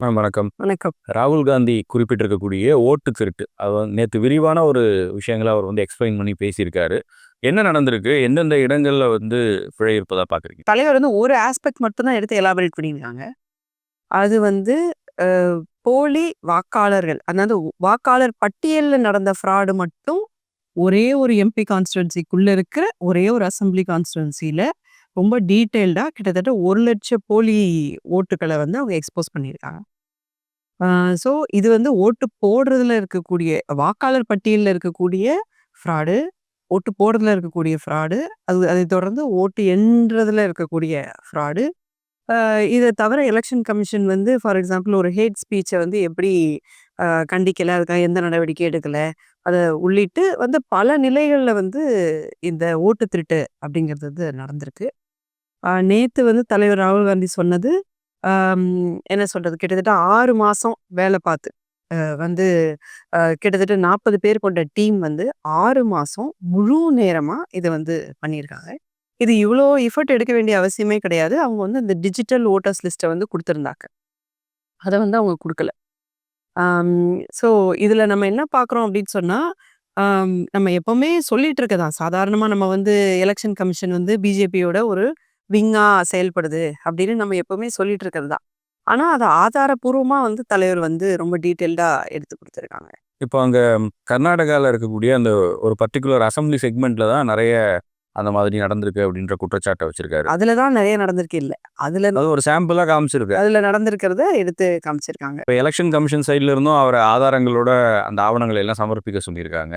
வணக்கம். வணக்கம். ராகுல் காந்தி குறிப்பிட்டிருக்கக்கூடிய ஓட்டு திருட்டு. அது நேத்து விரிவான ஒரு விஷயங்கள அவர் வந்து எக்ஸ்பிளைன் பண்ணி பேசியிருக்காரு. என்ன நடந்திருக்கு? எந்தெந்த இடங்கள்ல வந்து பிழை இருப்பதா பார்க்குறீங்க? தலைவர் வந்து ஒரு ஆஸ்பெக்ட் மட்டும் தான் எடுத்து எலாபரேட் பண்ணியிருக்காங்க. அது வந்து போலி வாக்காளர்கள். அதாவது வாக்காளர் பட்டியல்ல நடந்த ஃப்ராடு மட்டும் ஒரே ஒரு எம்பி கான்ஸ்டிட்யூன்சிக்குள்ள இருக்கிற ஒரே ஒரு அசெம்பிளி கான்ஸ்டிட்யூன்சில ரொம்ப டீட்டெயில்டாக கிட்டத்தட்ட ஒரு லட்சம் போலி ஓட்டுகளை வந்து அவங்க எக்ஸ்போஸ் பண்ணியிருக்காங்க. ஸோ இது வந்து ஓட்டு போடுறதுல இருக்கக்கூடிய வாக்காளர் பட்டியலில் இருக்கக்கூடிய ஃப்ராடு, ஓட்டு போடுறதுல இருக்கக்கூடிய ஃப்ராடு, அது அதைத் தொடர்ந்து ஓட்டு என்றதில் இருக்கக்கூடிய ஃப்ராடு. இதை தவிர எலெக்ஷன் கமிஷன் வந்து ஃபார் எக்ஸாம்பிள் ஒரு ஹேட் ஸ்பீச்சை வந்து எப்படி கண்டிக்கலை அதுக்காக எந்த நடவடிக்கை எடுக்கலை அதை உள்ளிட்டு வந்து பல நிலைகளில் வந்து இந்த ஓட்டு திருட்டு அப்படிங்கிறது வந்து நடந்திருக்கு. நேற்று வந்து தலைவர் ராகுல் காந்தி சொன்னது, என்ன சொல்கிறது கிட்டத்தட்ட ஆறு மாதம் வேலை பார்த்து, வந்து கிட்டத்தட்ட 40 பேர் கொண்ட டீம் வந்து ஆறு மாதம் முழு நேரமாக இதை வந்து பண்ணியிருக்காங்க. இது இவ்வளோ எஃபோர்ட் எடுக்க வேண்டிய அவசியமே கிடையாது. அவங்க வந்து இந்த டிஜிட்டல் வோட்டர்ஸ் லிஸ்ட்டை வந்து கொடுத்துருந்தாங்க அதை வந்து அவங்க கொடுக்கல ஸோ இதில் நம்ம என்ன பார்க்குறோம் அப்படின்னு சொன்னால் நம்ம எப்போவுமே சொல்லிட்டு இருக்கதான். சாதாரணமாக நம்ம வந்து எலக்ஷன் கமிஷன் வந்து பிஜேபியோட ஒரு விங்கா செயல்படுது அப்படின்னு நம்ம எப்பவுமே சொல்லிட்டு இருக்கிறது தான். ஆனா அத ஆதாரப்பூர்வமா வந்து தலைவர் வந்து ரொம்ப டீட்டெயில்டா எடுத்து குடுத்திருக்காங்க. இப்போ அங்க கர்நாடகால இருக்கக்கூடிய அந்த ஒரு பர்ட்டிகுலர் அசெம்பிளி செக்மென்ட்ல தான் நெறைய அந்த மாதிரி நடந்திருக்கு அப்படின்ற குற்றச்சாட்ட வச்சிருக்காரு. அதுல தான் நெறைய நடந்திருக்கு இல்ல. அதுல அது ஒரு சாம்பிளா காமிச்சிருக்கு. அதுல நடந்திருக்கிறத எடுத்து காமிச்சிருக்காங்க. இப்ப எலக்ஷன் கமிஷன் சைட்ல இருந்தும் அவர ஆதாரங்களோட அந்த ஆவணங்கள எல்லாம் சமர்ப்பிக்க சொல்லியிருக்காங்க.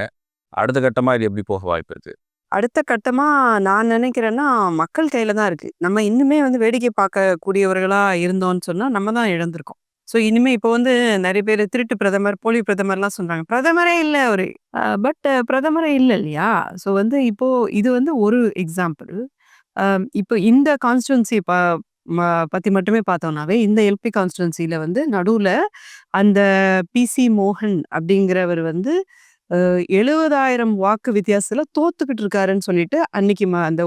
அடுத்த கட்டமா இது எப்படி போக வாய்ப்பு இருக்கு? அடுத்த கட்டமா நான் நினைக்கிறேன்னா, மக்கள் கையில தான் இருக்கு. நம்ம இன்னுமே வந்து வேடிக்கை பார்க்கக்கூடியவர்களா இருந்தோம்னு சொன்னா, நம்ம தான் இழந்திருக்கோம். ஸோ இனிமே இப்போ வந்து நெறைய பேரு திருட்டு பிரதமர், போலி பிரதமர்லாம் சொல்றாங்க. பிரதமரே இல்ல அவரு. அ பட் பிரதமரே இல்ல இல்லையா? ஸோ வந்து இப்போ இது வந்து ஒரு எக்ஸாம்பிள். அ இப்போ இந்த கான்ஸ்டிட்யூன்சி ப ம பத்தி மட்டுமே பார்த்தோம்னாவே, இந்த எல்பி கான்ஸ்டிட்யூன்சில வந்து நடுவுல அந்த பி.சி. மோகன் அப்படிங்கிறவர் வந்து எழுபதாயிரம் வாக்கு வித்தியாசத்தில் தோத்துக்கிட்டு இருக்காருன்னு சொல்லிட்டு, அன்னைக்கு அந்த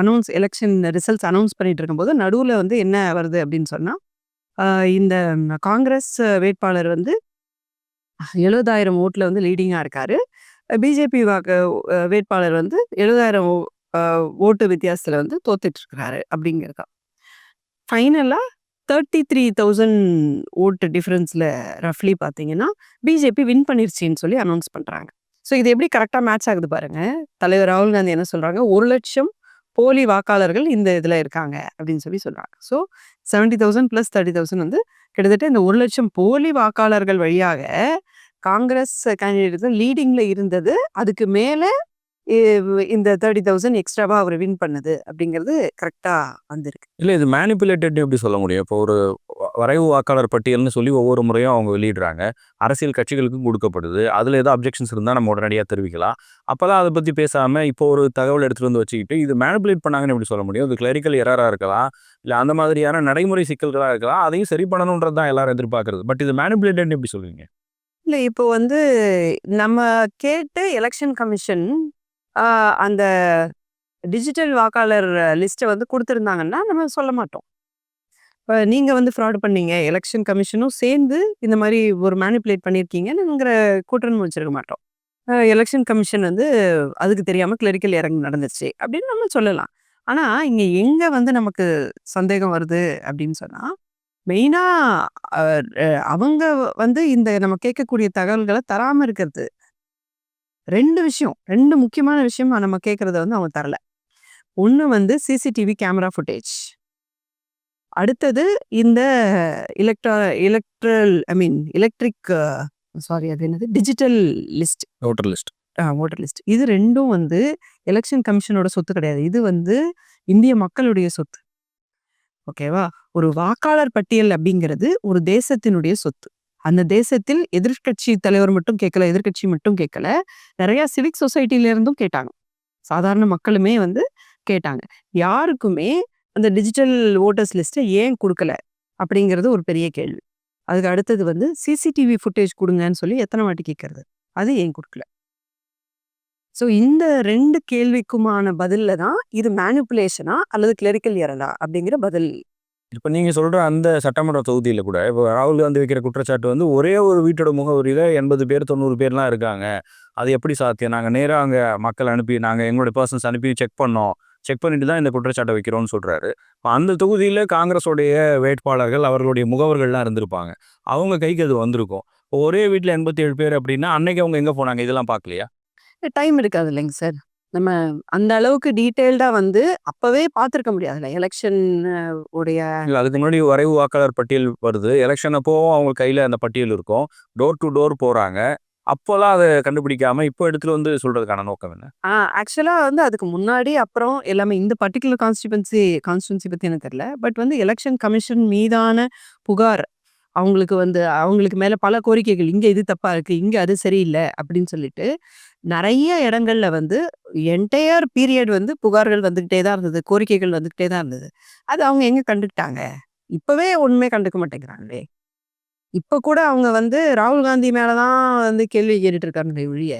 அனௌன்ஸ் எலெக்ஷன் ரிசல்ட்ஸ் அனௌன்ஸ் பண்ணிட்டு இருக்கும்போது, நடுவில் வந்து என்ன வருது அப்படின்னு சொன்னால் இந்த காங்கிரஸ் வேட்பாளர் வந்து எழுபதாயிரம் ஓட்டில் வந்து லீடிங்காக இருக்காரு. பிஜேபி வாக்கு வேட்பாளர் வந்து 70,000 ஓ ஓட்டு வித்தியாசத்தில் வந்து தோத்துட்டு இருக்கிறாரு தேர்ட்டி த்ரீ தௌசண்ட் ஓட்டு டிஃப்ரென்ஸில் ரஃப்லி பார்த்தீங்கன்னா, பிஜேபி வின் பண்ணிருச்சின்னு சொல்லி அனௌன்ஸ் பண்ணுறாங்க ஸோ இது எப்படி கரெக்டாக மேட்ச் ஆகுது பாருங்க. தலைவர் ராகுல் காந்தி என்ன சொல்கிறாங்க ஒரு லட்சம் போலி வாக்காளர்கள் இந்த இதில் இருக்காங்க அப்படின்னு சொல்லி சொல்கிறாங்க so seventy thousand plus thirty thousand வந்து கிட்டத்தட்ட இந்த ஒரு லட்சம் போலி வாக்காளர்கள் வழியாக காங்கிரஸ் கேண்டிடேட் தான் லீடிங்கில் இருந்தது. அதுக்கு மேலே இந்த 30,000 எக்ஸ்ட்ராவா அவரு வின் பண்ணது அப்படிங்கிறது கரெக்ட்டா வந்திருக்கு. இல்ல இது மேனிபுலேட்டட்ன்னு எப்படி சொல்ல முடியும்? இப்போ ஒரு வரைவு வாக்காளர் பட்டியல்னு சொல்லி ஒவ்வொரு முறையும் அவங்க வெளியிடுறாங்க. அரசியல் கட்சிகளுக்கும் குடுக்கப்படுது. அதுல ஏதோ அப்ஜெக்ஷன்ஸ் இருந்தா நம்ம உடனடியா தெரிவிக்கலாம். அப்பதான் அத பத்தி பேசாம, இப்போ ஒரு தகவல் எடுத்துட்டு வந்து வச்சுக்கிட்டு, இது மேனிபுலேட் பண்ணாங்கன்னு எப்படி சொல்ல முடியும்? இது கிளரிக்கல் எரரா இருக்கலாம். இல்ல அந்த மாதிரியான நடைமுறை சிக்கல்களா இருக்கலாம். அதையும் சரி பண்ணணும்ன்றது தான் எல்லாரும் எதிர்பார்க்கிறது. பட் இது மேனிபுலேட்டட்ன்னு எப்படி சொல்லுவீங்க? இல்ல இப்போ வந்து நம்ம கேட்டு எலக்ஷன் கமிஷன் அந்த டிஜிட்டல் வாக்காளர் லிஸ்ட்டை வந்து கொடுத்துருந்தாங்கன்னா நம்ம சொல்ல மாட்டோம். இப்போ நீங்கள் வந்து ஃப்ராட் பண்ணீங்க. எலெக்ஷன் கமிஷனும் சேர்ந்து இந்த மாதிரி ஒரு மேனிப்புலேட் பண்ணியிருக்கீங்கங்கிற கூட்டணி வச்சிருக்க மாட்டோம். எலெக்ஷன் எலக்ஷன் கமிஷன் வந்து அதுக்கு தெரியாமல் கிளரிக்கல் இறங்கு நடந்துச்சு அப்படின்னு நம்ம சொல்லலாம். ஆனால் இங்கே எங்கே வந்து நமக்கு சந்தேகம் வருது அப்படின்னு சொன்னால் மெயினாக அவங்க வந்து இந்த நம்ம கேட்கக்கூடிய தகவல்களை தராமல் இருக்கிறது. 2 விஷயம். 2 முக்கியமான விஷயம் நம்ம கேட்கிறத வந்து அவங்க தரல. ஒண்ணு வந்து சிசிடிவி கேமரா ஃபுட்டேஜ். அடுத்தது இந்த electra electoral I mean electric sorry அது என்னது? Digital list. Voter list. Ah voter list. இது 2ம் வந்து எலக்ஷன் கமிஷனோட சொத்து கிடையாது. இது வந்து இந்திய மக்களுடைய சொத்து. ஓகேவா? ஒரு வாக்காளர் பட்டியல் அப்படிங்கிறது ஒரு தேசத்தினுடைய சொத்து. அந்த தேசத்தில் எதிர்க்கட்சி தலைவர் மட்டும் கேட்கல, எதிர்க்கட்சி மட்டும் கேட்கல. நிறைய சிவிக் சொசைட்டில இருந்தும் கேட்டாங்க. சாதாரண மக்களுமே வந்து கேட்டாங்க. யாருக்குமே அந்த டிஜிட்டல் வோட்டர்ஸ் லிஸ்ட்டை ஏன் கொடுக்கல அப்படிங்கிறது ஒரு பெரிய கேள்வி. அதுக்கு அடுத்தது வந்து சிசிடிவி ஃபுட்டேஜ் கொடுங்கன்னு சொல்லி எத்தனை வாட்டி கேட்கறது? அது ஏன் கொடுக்கல ஸோ இந்த ரெண்டு கேள்விக்குமான பதிலில் தான் இது மேனிப்புலேஷனா அல்லது கிளரிக்கல் எரரா அப்படிங்கிற பதில் இப்போ நீங்கள் சொல்கிற அந்த சட்டமன்ற தொகுதியில் கூட, இப்போ ராகுல் காந்தி வைக்கிற குற்றச்சாட்டு வந்து, ஒரே ஒரு வீட்டோட முகவரியில் எண்பது பேர், 90 பேர்லாம் இருக்காங்க. அது எப்படி சாத்தியம்? நாங்கள் நேராக அங்கே மக்கள் அனுப்பி, நாங்கள் எங்களுடைய பர்சன்ஸ் அனுப்பி செக் பண்ணோம். செக் பண்ணிட்டு தான் இந்த குற்றச்சாட்டை வைக்கிறோம்னு சொல்கிறாரு இப்போ அந்த தொகுதியில் காங்கிரஸோடைய வேட்பாளர்கள், அவர்களுடைய முகவர்கள்லாம் இருந்திருப்பாங்க. அவங்க கைக்கு அது வந்திருக்கும். ஒரே வீட்டில் எண்பத்தி ஏழு பேர் அப்படின்னா, அன்னைக்கு அவங்க எங்கே போனாங்க? இதெல்லாம் பார்க்கலையா? டைம் இருக்காது இல்லைங்க சார். நம்ம அந்த அளவுக்கு டீட்டெயில்டா வந்து அப்பவே பார்த்துருக்க முடியாதுல்ல. எலக்ஷன் உடைய இல்ல அதுக்கு முன்னாடி வரைவு வாக்காளர் பட்டியல் வருது. எலக்ஷன் அப்பவும் அவங்க கையில அந்த பட்டியல் இருக்கும். டோர் டூ டோர் போறாங்க. அப்போலாம் அத கண்டுபிடிக்காம, இப்போ எடுத்துட்டு வந்து சொல்றதுக்கான நோக்கம் என்ன? ஆ ஆக்சுவலா வந்து அதுக்கு முன்னாடி, அப்புறம் எல்லாமே இந்த பர்ட்டிகுலர் கான்ஸ்டிட்யூயன்சி கான்ஸ்டிட்யூயன்சி பத்தி எனக்கு தெரியல. பட் வந்து எலக்ஷன் கமிஷன் மீதான புகார், அவங்களுக்கு வந்து அவங்களுக்கு மேல பல கோரிக்கைகள், இங்க இது தப்பா இருக்கு, இங்க அது சரியில்ல அப்படின்னு சொல்லிட்டு, நிறைய இடங்கள்ல வந்து என்டையர் பீரியட் வந்து புகார்கள் வந்துகிட்டே தான் இருந்தது. கோரிக்கைகள் வந்துகிட்டே தான் இருந்தது. அது அவங்க எங்க கண்டுக்கிட்டாங்க? இப்பவே ஒண்ணுமே கண்டுக்க மாட்டேங்கிறாங்களே. இப்ப கூட அவங்க வந்து ராகுல் காந்தி மேலதான் வந்து கேள்வி கேட்டுட்டு இருக்காங்க ஒழிய,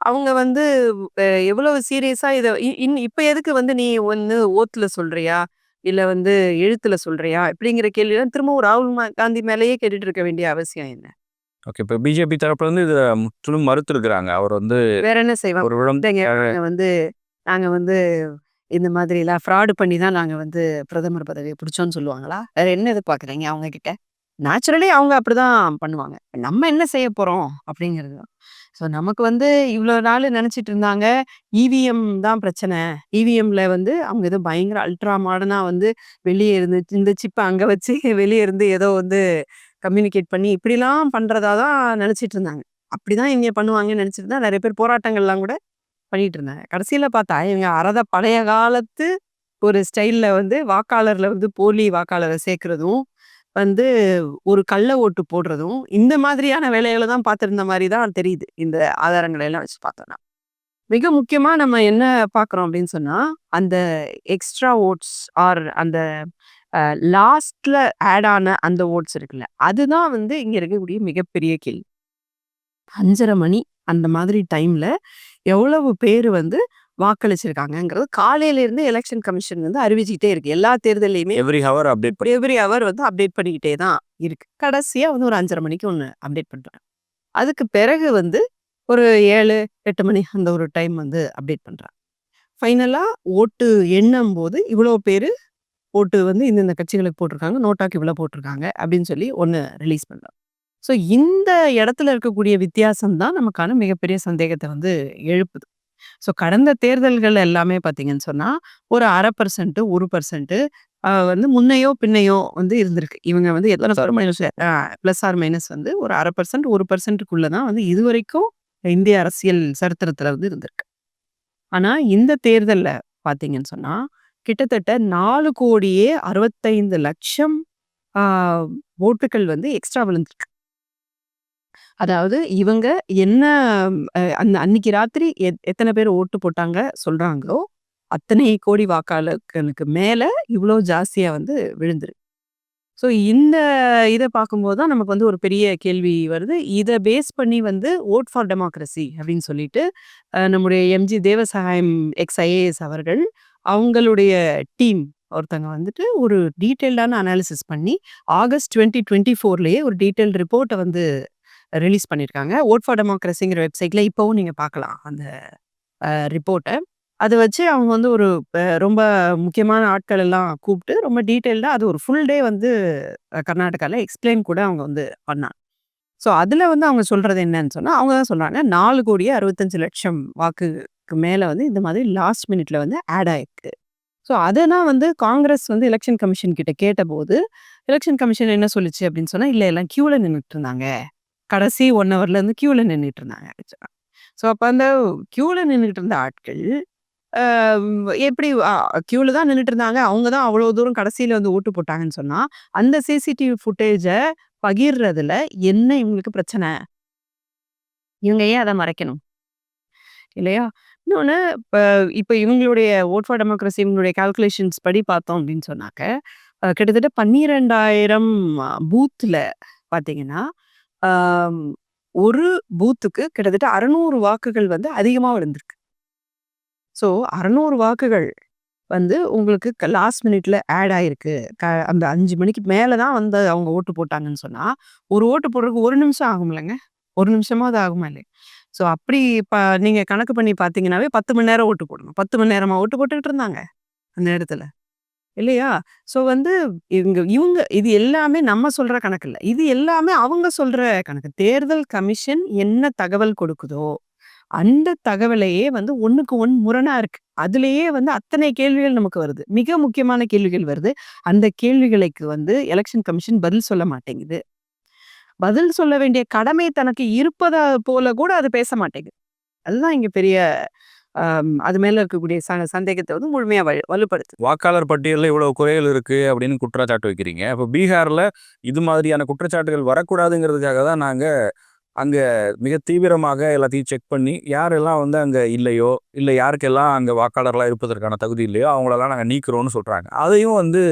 அவங்க வந்து எவ்வளவு சீரியஸா இதை இ இன் இப்ப எதுக்கு வந்து நீ வந்து ஓத்துல சொல்றியா? இல்ல வந்து எழுத்துல சொல்றியா? இப்படிங்கிற கேள்விலாம் திரும்பவும் ராகுல் காந்தி மேலேயே கேட்டுட்டு இருக்க வேண்டிய அவசியம் என்ன? ஓகே. இப்ப பிஜேபி தரப்புல இருந்து இத முற்றிலும் மறுத்திருக்கிறாங்க. அவர் வந்து வேற என்ன செய்வாங்க? ஒரு நாங்க வந்து நாங்க வந்து இந்த மாதிரிலாம் ஃப்ராட் பண்ணி தான் நாங்க வந்து பிரதமர் பதவிய பிடிச்சோம்னு சொல்லுவாங்களா? வேற என்ன எதிர்பார்க்குறீங்க அவங்க கிட்ட? நேச்சுரலி அவங்க அப்படிதான் பண்ணுவாங்க. நம்ம என்ன செய்ய போறோம்? அப்படிங்கிறது தான். ஸோ நமக்கு வந்து இவ்வளோ நாள் நெனச்சிட்டு இருந்தாங்க, இவிஎம் தான் பிரச்சனை. இவிஎம்ல வந்து அவங்க ஏதோ பயங்கர அல்ட்ரா மாடர்னா வந்து வெளிய இருந்து இந்த சிப்ப அங்க வச்சு வெளிய இருந்து ஏதோ வந்து கம்யூனிகேட் பண்ணி இப்படிலாம் பண்ணுறதா தான் நினச்சிட்டு இருந்தாங்க. அப்படிதான் இவங்க பண்ணுவாங்கன்னு நினச்சிட்டு தான் நிறைய பேர் போராட்டங்கள்லாம் கூட பண்ணிட்டு இருந்தாங்க. கடைசியில் பார்த்தா இவங்க அறத பழைய காலத்து ஒரு ஸ்டைல்ல வந்து வாக்காளர்ல வந்து போலி வாக்காளரை சேர்க்குறதும் வந்து ஒரு கள்ள ஓட்டு போடுறதும், இந்த மாதிரியான வேலைகளை தான் பார்த்திருந்த மாதிரி தான் தெரியுது. இந்த ஆதாரங்களை எல்லாம் வச்சு பார்த்தோம்னா. மிக முக்கியமா நம்ம என்ன பார்க்குறோம் அப்படின்னு சொன்னா, அந்த எக்ஸ்ட்ரா ஓட்ஸ் ஆர் அந்த லாஸ்ட்ல ஆட் ஆன அந்த வோட்ஸ் இருக்குல்ல, அதுதான் வந்து இங்க இருக்கக்கூடிய மிகப்பெரிய கேள்வி. 5:30 மணி அந்த மாதிரி டைம்ல எவ்வளவு பேரு வந்து வாக்களிச்சிருக்காங்கங்கிறது காலையில இருந்து எலக்ஷன் கமிஷன் வந்து அறிவிச்சுக்கிட்டே இருக்கு. எல்லா தேர்தல்லயுமே every hour update every hour வந்து அப்டேட் பண்ணிக்கிட்டே தான் இருக்கு. கடைசியா வந்து ஒரு 5:30 மணிக்கு ஒண்ணு அப்டேட் பண்றாங்க. அதுக்கு பிறகு வந்து ஒரு 7, 8 மணி அந்த ஒரு டைம் வந்து அப்டேட் பண்றாங்க. ஃபைனலா ஓட்டு எண்ணும்போது இவ்வளோ பேரு போட்டு வந்து இந்தந்த கட்சிகளுக்கு போட்டிருக்காங்க. நோட்டாக்கு இவ்வளோ போட்டிருக்காங்க அப்படின்னு சொல்லி ஒண்ணு ரிலீஸ் பண்ணலாம் ஸோ இந்த இடத்துல இருக்கக்கூடிய வித்தியாசம் தான் நமக்கான மிகப்பெரிய சந்தேகத்தை வந்து எழுப்புது. ஸோ கடந்த தேர்தல்கள் எல்லாமே பார்த்தீங்கன்னு சொன்னா, ஒரு அரை பர்சன்ட்டு ஒரு பர்சன்ட்டு வந்து முன்னையோ, பின்னையோ வந்து இருந்திருக்கு. இவங்க வந்து எத்தனை plus minus plus or minus வந்து ஒரு அரை பர்சன்ட் ஒரு பர்சன்ட்டுக்குள்ளே தான் வந்து இதுவரைக்கும் இந்திய அரசியல் சரித்திரத்துல வந்து இருந்திருக்கு. ஆனா இந்த தேர்தல்ல பார்த்தீங்கன்னு சொன்னா, கிட்டத்தட்ட 4,65,00,000 ஆ ஓட்டுக்கள் வந்து எக்ஸ்ட்ரா விழுந்திருக்கு. அதாவது இவங்க என்ன அந்த அன்னைக்கு ராத்திரி எத் பேர் ஓட்டு போட்டாங்க சொல்றாங்களோ, அத்தனை கோடி வாக்காளர்களுக்கு மேல இவ்வளோ ஜாஸ்தியா வந்து விழுந்திருக்கு. ஸோ இந்த இதை பார்க்கும்போது தான் நமக்கு வந்து ஒரு பெரிய கேள்வி வருது. இதை பேஸ் பண்ணி வந்து ஓட் ஃபார் டெமோக்ரசி அப்படின்னு சொல்லிட்டு, நம்முடைய எம்ஜி தேவசகாயம் எக்ஸ் ஐஏஎஸ் அவர்கள், அவங்களுடைய டீம் ஒருத்தங்க வந்துட்டு ஒரு டீட்டெயில்டான அனாலிசிஸ் பண்ணி, ஆகஸ்ட் 2024லயே ஒரு டீட்டெயில் ரிப்போர்ட்டை வந்து ரிலீஸ் பண்ணியிருக்காங்க. ஓட் ஃபார் டெமோக்ரஸிங்கிற வெப்சைட்டில் இப்போவும் நீங்கள் பார்க்கலாம் அந்த ரிப்போர்ட்டை அதை வச்சு அவங்க வந்து ஒரு ரொம்ப முக்கியமான ஆட்கள் எல்லாம் கூப்பிட்டு ரொம்ப டீட்டெயில்டாக அது ஒரு ஃபுல் டே வந்து கர்நாடகாவில் எக்ஸ்பிளைன் கூட அவங்க வந்து பண்ணாங்க. ஸோ அதில் வந்து அவங்க சொல்கிறது என்னன்னு சொன்னால் அவங்க தான் சொல்கிறாங்க நாலு கோடியே அறுபத்தஞ்சு லட்சம் வாக்கு மேல வந்து இந்த மாதிரி லாஸ்ட் மினிட்ல வந்து ஆட் ஆயிருக்கு. ஸோ அததான் வந்து காங்கிரஸ் வந்து எலெக்ஷன் கமிஷன் கிட்ட கேட்டபோது, எலெக்ஷன் கமிஷன் என்ன சொல்லுச்சு அப்படின்னு சொன்னா, இல்ல எல்லாம் கியூவில் நின்னுட்டு இருந்தாங்க. கடைசி ஒன் ஹவர்ல இருந்து கியூல நின்னுட்டு இருந்தாங்க ஸோ அப்ப அந்த கியூவில் நின்றுட்டு இருந்த ஆட்கள், எப்படி கியூவில் தான் நின்னுட்டு இருந்தாங்க. அவங்க தான் அவ்வளோ தூரம் கடைசியில வந்து ஓட்டு போட்டாங்கன்னு சொன்னா, அந்த சிசிடிவி ஃபுட்டேஜ பகிர்றதுல என்ன இவங்களுக்கு பிரச்சனை? இவங்க ஏன் அதை மறைக்கணும்? இல்லையா? இன்னொன்னு இப்ப இப்ப இவங்களுடைய வோட் ஃபார் டெமோக்ரசி இவங்களுடைய கால்குலேஷன்ஸ் படி பார்த்தோம் அப்படின்னு சொன்னாக்க, கிட்டத்தட்ட 12,000 பூத்ல பார்த்தீங்கன்னா, ஆம் ஒரு பூத்துக்கு கிட்டத்தட்ட 600 வாக்குகள் வந்து அதிகமா விழுந்திருக்கு. ஸோ 600 வாக்குகள் வந்து உங்களுக்கு லாஸ்ட் மினிட்ல ஆட் ஆயிருக்கு. க அந்த அஞ்சு மணிக்கு மேலே தான் வந்து அவங்க ஓட்டு போட்டாங்கன்னு சொன்னா ஒரு ஓட்டு போடுறதுக்கு ஒரு நிமிஷம் ஆகும்லங்க ஒரு நிமிஷமாவது ஆகுமா இல்லை ஸோ அப்படி இப்போ நீங்கள் கணக்கு பண்ணி பார்த்தீங்கன்னாவே பத்து மணி நேரம் ஓட்டு போடணும். பத்து மணி நேரமா ஓட்டு போட்டுக்கிட்டு இருந்தாங்க அந்த இடத்துல. இல்லையா? ஸோ வந்து இவங்க இவங்க இது எல்லாமே நம்ம சொல்ற கணக்கு இல்லை. இது எல்லாமே அவங்க சொல்ற கணக்கு. தேர்தல் கமிஷன் என்ன தகவல் கொடுக்குதோ அந்த தகவலையே வந்து ஒன்றுக்கு ஒன் முரணா இருக்கு. அதுலயே வந்து அத்தனை கேள்விகள் நமக்கு வருது. மிக முக்கியமான கேள்விகள் வருது. அந்த கேள்விகளுக்கு வந்து எலெக்ஷன் கமிஷன் பதில் சொல்ல மாட்டேங்குது. பதில் சொல்ல வேண்டிய கடமை தனக்கு இருப்பதா போல கூட அது பேச மாட்டேங்குது. அதுதான் இங்க பெரிய அது மேல இருக்கக்கூடிய ச- சந்தேகத்தை வந்து முழுமையா வலு- வலுப்படுத்து வாக்காளர் பட்டியலில் இவ்வளவு குறைகள் இருக்கு அப்படின்னு குற்றச்சாட்டு வைக்கிறீங்க. அப்போ பீகார்ல இது மாதிரியான குற்றச்சாட்டுகள் வரக்கூடாதுங்கிறதுக்காக தான் நாங்க அங்க மிக தீவிரமாக எல்லாத்தையும் செக் பண்ணி யாரெல்லாம் வந்து அங்க இல்லையோ இல்லை யாருக்கெல்லாம் அங்க வாக்காளர்லாம் இருப்பதற்கான தகுதி இல்லையோ அவங்களெல்லாம் நாங்க நீக்கிறோம்னு சொல்றாங்க. அதையும் வந்து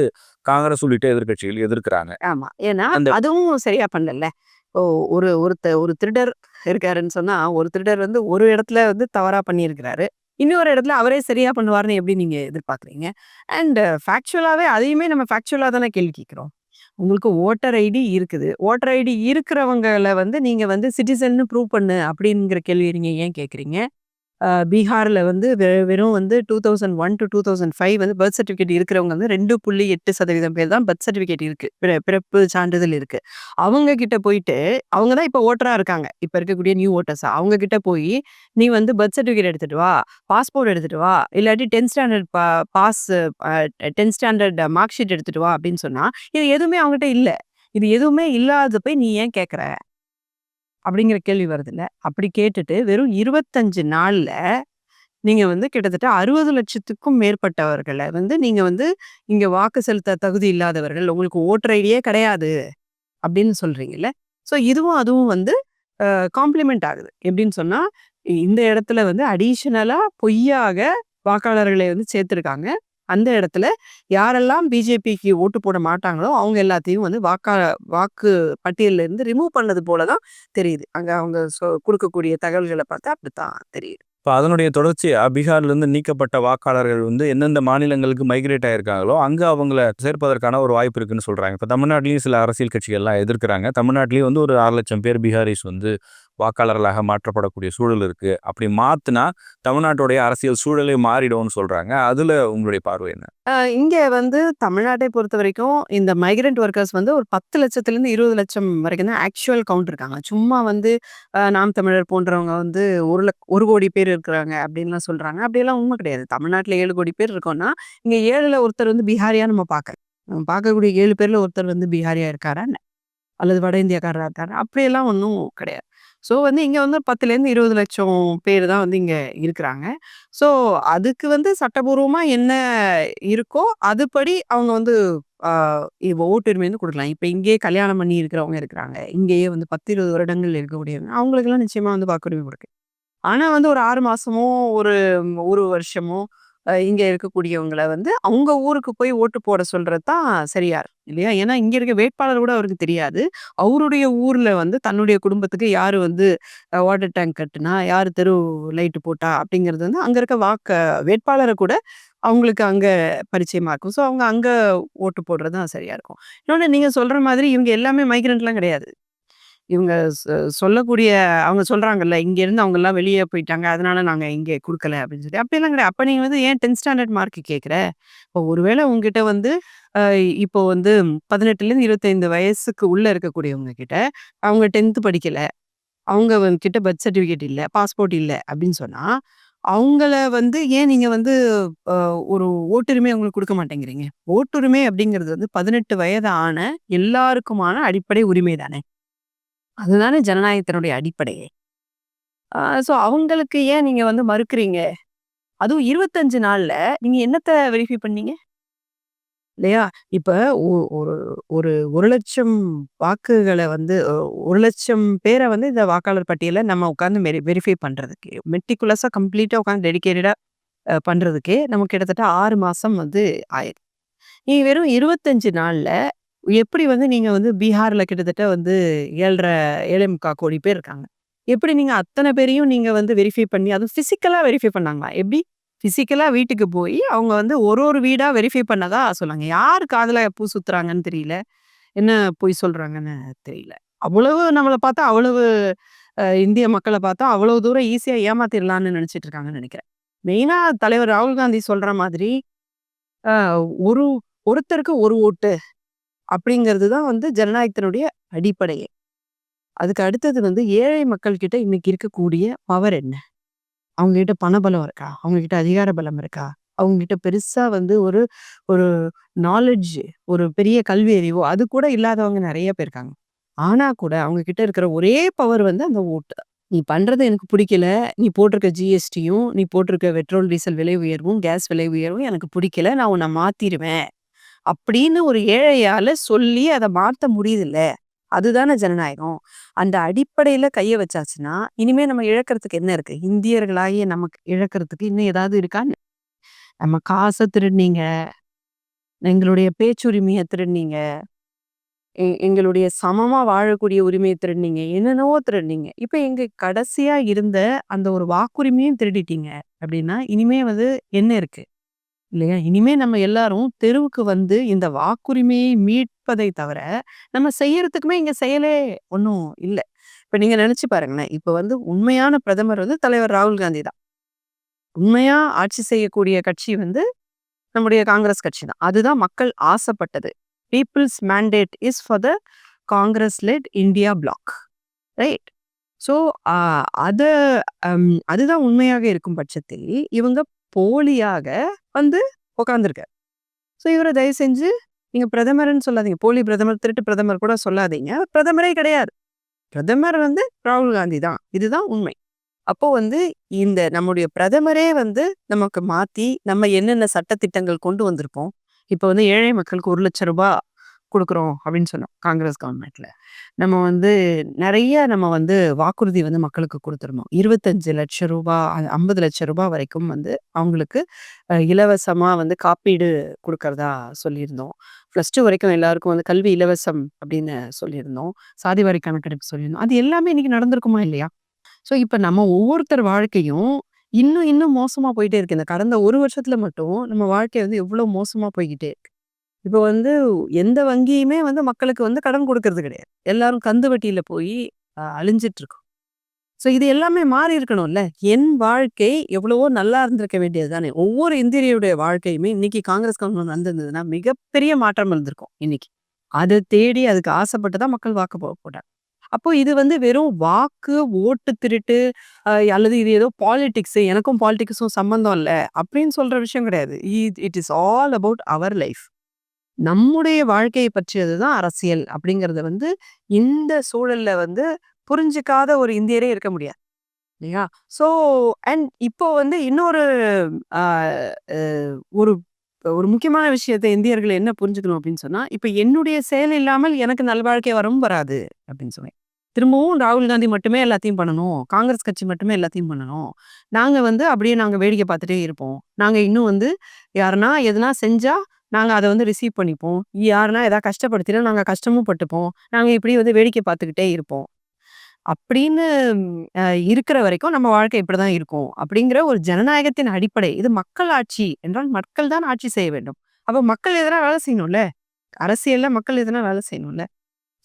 காங்கிரஸ் உள்ளிட்ட எதிர்க்கட்சிகள் எதிர்க்கிறாங்க. ஆமா. ஏன்னா அதுவும் சரியா பண்ணல. ஓ ஒரு ஒருத்த ஒரு திருடர் இருக்காருன்னு சொன்னா ஒரு திருடர் வந்து ஒரு இடத்துல வந்து தவறா பண்ணியிருக்கிறாரு. இன்னொரு இடத்துல அவரே சரியா பண்ணுவாருன்னு எப்படி நீங்க எதிர்பார்க்குறீங்க? அண்ட் ஃபேக்சுவலாவே அதையுமே நம்ம ஃபேக்சுவலா தானே கேள்வி கேட்கிறோம். உங்களுக்கு ஓட்டர் ஐடி இருக்குது. ஓட்டர் ஐடி இருக்கிறவங்கள வந்து நீங்க வந்து சிட்டிசன்னு ப்ரூவ் பண்ணு அப்படிங்கிற கேள்வி நீங்க ஏன் கேட்குறீங்க? பீகாரில் வந்து வெ- வெறும் வந்து two thousand one to two thousand five வந்து பர்த் சர்டிஃபிகேட் இருக்கிறவங்க வந்து ரெண்டு புள்ளி எட்டு சதவீதம் பேர் தான் பர்த் சர்டிஃபிகேட் இருக்குது பிற- பிறப்பு சான்றிதழ் இருக்குது அவங்க கிட்ட போயிட்டு அவங்க தான் இப்போ ஓட்டராக இருக்காங்க. இப்போ இருக்கக்கூடிய நியூ ஓட்டர்ஸ் அவங்க கிட்ட போய் நீ வந்து பர்த் சர்டிஃபிகேட் எடுத்துட்டு வா. பாஸ்போர்ட் எடுத்துட்டு வா. இல்லாட்டி tenth standard pass tenth standard mark sheet எடுத்துட்டு வா. அப்படின்னு சொன்னால் இது எதுவுமே அவங்ககிட்ட இல்லை. இது எதுவுமே இல்லாத போய் நீ ஏன் கேட்குற அப்படிங்கிற கேள்வி வருது அப்படி கேட்டுட்டு வெறும் இருபத்தஞ்சு நாள்ல நீங்க வந்து கிட்டத்தட்ட அறுபது லட்சத்துக்கும் மேற்பட்டவர்களை வந்து நீங்க வந்து இங்க வாக்கு செலுத்த தகுதி இல்லாதவர்கள் உங்களுக்கு ஓட்டர் ஐடியே கிடையாது அப்படின்னு சொல்றீங்கல்ல. ஸோ இதுவும் அதுவும் வந்து காம்ப்ளிமெண்ட் ஆகுது. எப்படின்னு சொன்னா இந்த இடத்துல வந்து அடிஷனலா பொய்யாக வாக்காளர்களை வந்து சேர்த்திருக்காங்க. அந்த இடத்துல யாரெல்லாம் பிஜேபிக்கு ஓட்டு போட மாட்டாங்களோ அவங்க எல்லாத்தையும் வந்து வாக்கா வாக்கு பட்டியலில் இருந்து ரிமூவ் பண்ணது போல தான் தெரியுது. அங்கே அவங்க கொடுக்கக்கூடிய தகவல்களை பார்த்தா அப்படித்தான் தெரியுது. இப்போ அதனுடைய தொடர்ச்சியா பீகார்லேருந்து நீக்கப்பட்ட வாக்காளர்கள் வந்து எந்தெந்த மாநிலங்களுக்கு மைக்ரேட் ஆயிருக்காங்களோ அங்கே அவங்கள சேர்ப்பதற்கான ஒரு வாய்ப்பு இருக்குன்னு சொல்கிறாங்க இப்போ தமிழ்நாட்டிலையும் சில அரசியல் கட்சிகள்லாம் எதிர்க்கிறாங்க. தமிழ்நாட்டிலையும் வந்து ஒரு ஆறு லட்சம் பேர் பீகாரிஸ் வந்து வாக்காளர்களாக மாற்றப்படக்கூடிய சூழல் இருக்குது அப்படி மாற்றினா தமிழ்நாட்டுடைய அரசியல் சூழலே மாறிடும்னு சொல்கிறாங்க அதில் உங்களுடைய பார்வை என்ன? இங்கே வந்து தமிழ்நாட்டை பொறுத்த வரைக்கும் இந்த மைக்ரண்ட் ஒர்க்கர்ஸ் வந்து ஒரு பத்து லட்சத்துலேருந்து இருபது லட்சம் வரைக்கும் தான் ஆக்சுவல் கவுண்ட் இருக்காங்க. சும்மா வந்து நாம் தமிழர் போன்றவங்க வந்து ஒரு லக் ஒரு கோடி பேர் இருக்கிறாங்க அப்படின்லாம் சொல்கிறாங்க அப்படியெல்லாம் உண்மை கிடையாது. தமிழ்நாட்டில் ஏழு கோடி பேர் இருக்கோம்னா இங்கே ஏழில் ஒருத்தர் வந்து பீகாரியாக நம்ம பார்க்க பார்க்கக்கூடிய ஏழு பேரில் ஒருத்தர் வந்து பீகாரியாக இருக்காரா அல்லது வட இந்தியாக்காரராக இருக்காரு? அப்படியெல்லாம் ஒன்றும் கிடையாது. ஸோ வந்து இங்க வந்து பத்துலேருந்து இருபது லட்சம் பேர் தான் வந்து இங்க இருக்கிறாங்க. ஸோ அதுக்கு வந்து சட்டபூர்வமா என்ன இருக்கோ அதுபடி அவங்க வந்து ஆஹ் ஓட்டுரிமை வந்து கொடுக்கலாம். இப்போ இங்கேயே கல்யாணம் பண்ணி இருக்கிறவங்க இருக்கிறாங்க. இங்கேயே வந்து பத்து இருபது வருடங்கள் இருக்கக்கூடியவங்க. அவங்களுக்கெல்லாம் நிச்சயமா வந்து வாக்குரிமை கொடுக்கு. ஆனா வந்து ஒரு ஆறு மாசமோ ஒரு ஒரு வருஷமோ இங்கே இருக்கக்கூடியவங்களை வந்து அவங்க ஊருக்கு போய் ஓட்டு போட சொல்றது தான் சரியா இருக்கும் இல்லையா? ஏன்னா இங்க இருக்க வேட்பாளர் கூட அவருக்கு தெரியாது. அவருடைய ஊர்ல வந்து தன்னுடைய குடும்பத்துக்கு யாரு வந்து வாட்டர் டேங்க் கட்டுனா யார் தெரு லைட்டு போட்டா அப்படிங்கிறது வந்து அங்க இருக்க வாக்க வேட்பாளரை கூட அவங்களுக்கு அங்கே பரிச்சயமாக இருக்கும். ஸோ அவங்க அங்கே ஓட்டு போடுறது தான் சரியாக இருக்கும். இன்னொன்று நீங்கள் சொல்கிற மாதிரி இவங்க எல்லாமே மைக்ரெண்ட்லாம் கிடையாது. இவங்க சொல்லக்கூடிய அவங்க சொல்கிறாங்கல்ல இங்கேருந்து அவங்கெல்லாம் வெளியே போயிட்டாங்க அதனால நாங்கள் இங்கே கொடுக்கல அப்படின்னு சொல்லி. அப்படிலாம் கிடையாது. அப்போ நீங்கள் வந்து ஏன் டென்த் ஸ்டாண்டர்ட் மார்க் கேட்குற? இப்போ ஒருவேளை உங்ககிட்ட வந்து இப்போ வந்து பதினெட்டுலேருந்து இருபத்தைந்து வயசுக்கு உள்ளே இருக்கக்கூடியவங்க கிட்ட அவங்க டென்த்து படிக்கலை அவங்க கிட்ட பர்த் சர்டிஃபிகேட் இல்லை பாஸ்போர்ட் இல்லை அப்படின்னு சொன்னால் அவங்கள வந்து ஏன் நீங்கள் வந்து ஒரு ஓட்டுரிமை அவங்களுக்கு கொடுக்க மாட்டேங்கிறீங்க? ஓட்டுரிமை அப்படிங்கிறது வந்து பதினெட்டு வயது ஆன எல்லாருக்குமான அடிப்படை உரிமை தானே. அதுதானே ஜனநாயகத்தினுடைய அடிப்படையே ஸோ அவங்களுக்கு ஏன் நீங்க வந்து மறுக்கிறீங்க? அதுவும் இருபத்தஞ்சு நாள்ல நீங்க என்னத்தை வெரிஃபை பண்ணீங்க? இல்லையா? இப்ப ஒ- ஒரு ஒரு ஒரு லட்சம் வாக்குகளை வந்து ஒரு லட்சம் பேரை வந்து இந்த வாக்காளர் பட்டியலை நம்ம உட்காந்து வெரிஃபை பண்றதுக்கு மெட்டிகுலஸா கம்ப்ளீட்டா உட்காந்து டெடிக்கேட்டடா பண்றதுக்கே நமக்கு கிட்டத்தட்ட ஆறு மாசம் வந்து ஆயிடும் நீங்கள் வெறும் இருபத்தஞ்சு நாள்ல எப்படி வந்து நீங்க வந்து பீகார்ல கிட்டத்தட்ட வந்து ஏழரை ஏழை முக்கால் கோடி பேர் இருக்காங்க எப்படி நீங்க அத்தனை பேரையும் நீங்க வந்து வெரிஃபை பண்ணி அதுவும் பிசிக்கலா வெரிஃபை பண்ணாங்களா எப்படி ஃபிசிக்கலாக வீட்டுக்கு போய் அவங்க வந்து ஒரு ஒரு வீடா வெரிஃபை பண்ணதா சொன்னாங்க. யார் காதில் பூ சுத்துறாங்கன்னு தெரியல. என்ன பொய் சொல்றாங்கன்னு தெரியல. அவ்வளவு நம்மளை பார்த்தா அவ்வளவு இந்திய மக்களை பார்த்தா அவ்வளவு தூரம் ஈஸியா ஏமாத்திடலான்னு நினச்சிட்டு இருக்காங்கன்னு நினைக்கிறேன் மெயினா தலைவர் ராகுல் காந்தி சொல்ற மாதிரி ஒரு ஒருத்தருக்கு ஒரு ஓட்டு அப்படிங்கிறது தான் வந்து ஜனநாயகத்தினுடைய அடிப்படையே. அதுக்கு அடுத்தது வந்து ஏழை மக்கள் கிட்ட இன்னைக்கு இருக்கக்கூடிய பவர் என்ன? அவங்க கிட்ட பணபலம் இருக்கா? அவங்க கிட்ட அதிகார பலம் இருக்கா? அவங்க கிட்ட பெருசா வந்து ஒரு ஒரு நாலெட்ஜ் ஒரு பெரிய கல்வி அறிவோ அது கூட இல்லாதவங்க நிறைய பேர் இருக்காங்க. ஆனா கூட அவங்க கிட்ட இருக்கிற ஒரே பவர் வந்து அந்த ஓட்டு நீ பண்றது எனக்கு பிடிக்கல. நீ போட்டிருக்க ஜிஎஸ்டியும், நீ போட்டிருக்க பெட்ரோல், டீசல் விலை உயர்வும், கேஸ் விலை உயர்வும் எனக்கு பிடிக்கல. நான் உன்னை மாத்திருவேன். அப்படின்னு ஒரு ஏழையால சொல்லி அதை மாத்த முடியுதுல்ல. அதுதானே ஜனநாயகம். அந்த அடிப்படையில கைய வச்சாச்சுன்னா, இனிமே நம்ம இழக்கிறதுக்கு என்ன இருக்கு? இந்தியர்களாகிய நமக்கு இழக்கிறதுக்கு இன்னும் ஏதாவது இருக்கா? நம்ம காச திருடுனீங்க. எங்களுடைய பேச்சுரிமையை திருடுனீங்க. எங்களுடைய சமமா வாழக்கூடிய உரிமையை திருடுனீங்க. என்னென்னவோ திருடுனீங்க. இப்ப எங்க கடைசியா இருந்த அந்த ஒரு வாக்குரிமையும் திருடிட்டீங்க. அப்படின்னா, இனிமே வந்து என்ன இருக்கு? இல்லையா? இனிமே நம்ம எல்லாரும் தெருவுக்கு வந்து இந்த வாக்குரிமையை மீட்பதை தவிர, நம்ம செய்யறதுக்குமே இங்க செயலே ஒன்றும் இல்லை இப்ப நீங்க நினைச்சு பாருங்களேன். இப்ப வந்து உண்மையான பிரதமர் வந்து தலைவர் ராகுல் காந்தி தான். உண்மையா ஆட்சி செய்யக்கூடிய கட்சி வந்து நம்முடைய காங்கிரஸ் கட்சி தான். அதுதான் மக்கள் ஆசைப்பட்டது. People's mandate is for the Congress led India bloc. Right? So அதை அதுதான் உண்மையாக இருக்கும் பட்சத்தில், இவங்க போலியாக வந்து உட்கார்ந்திருக்காரு. ஸோ இவரை தயவு செஞ்சு நீங்க பிரதமர்னு சொல்லாதீங்க. போலி பிரதமர், திருட்டு பிரதமர் கூட சொல்லாதீங்க. பிரதமரே கிடையாது. பிரதமர் வந்து ராகுல் காந்தி தான். இதுதான் உண்மை. அப்போ வந்து இந்த நம்முடைய பிரதமரே வந்து நமக்கு மாத்தி, நம்ம என்னென்ன சட்டத்திட்டங்கள் கொண்டு வந்திருக்கோம். இப்போ வந்து ஏழை மக்களுக்கு ஒரு லட்ச ரூபாய் கொடுக்குறோம் அப்படின்னு சொன்னோம். காங்கிரஸ் கவர்மெண்ட்ல. நம்ம வந்து நிறைய நம்ம வந்து வாக்குறுதி வந்து மக்களுக்கு கொடுத்துருந்தோம் இருபத்தஞ்சு லட்சம் ரூபாய் ஐம்பது லட்சம் ரூபாய் வரைக்கும் வந்து அவங்களுக்கு இலவசமா வந்து காப்பீடு கொடுக்கறதா சொல்லியிருந்தோம். ப்ளஸ் டூ வரைக்கும் எல்லாருக்கும் வந்து கல்வி இலவசம் அப்படின்னு சொல்லியிருந்தோம். சாதி வரி கணக்கெடுப்பு சொல்லியிருந்தோம். அது எல்லாமே இன்னைக்கு நடந்திருக்குமா இல்லையா? ஸோ இப்போ நம்ம ஒவ்வொருத்தர் வாழ்க்கையும் இன்னும் இன்னும் மோசமா போயிட்டே இருக்கு. இந்த கடந்த ஒரு வருஷத்துல மட்டும் நம்ம வாழ்க்கை வந்து எவ்வளோ மோசமா போய்கிட்டே இருக்கு. இப்போ வந்து எந்த வங்கியுமே வந்து மக்களுக்கு வந்து கடன் கொடுக்கறது கிடையாது. எல்லாரும் கந்து வட்டியில போய் அழிஞ்சிட்டு இருக்கோம். ஸோ இது எல்லாமே மாறி இருக்கணும்ல. என் வாழ்க்கை எவ்வளவோ நல்லா இருந்திருக்க வேண்டியது தானே. ஒவ்வொரு இந்தியருடைய வாழ்க்கையுமே இன்னைக்கு காங்கிரஸ் கவர்மெண்ட் வந்திருந்ததுன்னா, மிகப்பெரிய மாற்றம் இருந்திருக்கும் இன்னைக்கு. அதை தேடி அதுக்கு ஆசைப்பட்டு தான் மக்கள் வாக்கு போக போட்டாங்க. அப்போ இது வந்து வெறும் வாக்கு, ஓட்டு திருட்டு அல்லது இது ஏதோ பாலிடிக்ஸ் எனக்கும் பாலிடிக்ஸும் சம்மந்தம் இல்ல. அப்படின்னு சொல்ற விஷயம் கிடையாது. It it is all about our life. நம்முடைய வாழ்க்கையை பற்றியது தான் அரசியல் அப்படிங்கிறது வந்து இந்த சூழல்ல வந்து புரிஞ்சுக்காத ஒரு இந்தியரே இருக்க முடியாது. இல்லையா? ஸோ அண்ட் இப்போ வந்து இன்னொரு ஒரு ஒரு முக்கியமான விஷயத்த இந்தியர்கள் என்ன புரிஞ்சுக்கணும் அப்படின்னு சொன்னா, இப்ப என்னுடைய செயல் இல்லாமல் எனக்கு நல்வாழ்க்கை வரவும் வராது அப்படின்னு சொன்னேன். திரும்பவும் ராகுல் காந்தி மட்டுமே எல்லாத்தையும் பண்ணணும். காங்கிரஸ் கட்சி மட்டுமே எல்லாத்தையும் பண்ணணும். நாங்க வந்து அப்படியே நாங்க வேடிக்கை பார்த்துட்டே இருப்போம். நாங்க இன்னும் வந்து யாருன்னா எதுனா செஞ்சா, நாங்க அத வந்து ரிசீவ் பண்ணிப்போம். யாருனா ஏதாவது கஷ்டப்படுத்தினா நாங்க கஷ்டமும் பட்டுப்போம். நாங்க இப்படி வந்து வேடிக்கை பார்த்துக்கிட்டே இருப்போம். அப்படின்னு இருக்கிற வரைக்கும் நம்ம வாழ்க்கை இப்படிதான் இருக்கும். அப்படிங்கிற ஒரு ஜனநாயகத்தின் அடிப்படை. இது மக்கள் ஆட்சி என்றால் மக்கள் தான் ஆட்சி செய்ய வேண்டும். அப்ப மக்கள் எதனா வேலை செய்யணும்ல. அரசியல்ல மக்கள் எதனா வேலை செய்யணும்ல.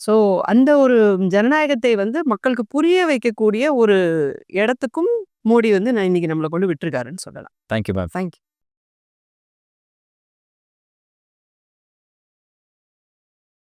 ஸோ அந்த ஒரு ஜனநாயகத்தை வந்து மக்களுக்கு புரிய வைக்கக்கூடிய ஒரு இடத்துக்கும் மோடி வந்து நான் இன்னைக்கு நம்மள கொண்டு விட்டுருக்காருன்னு சொல்லலாம். Thank you ma'am. Thank you.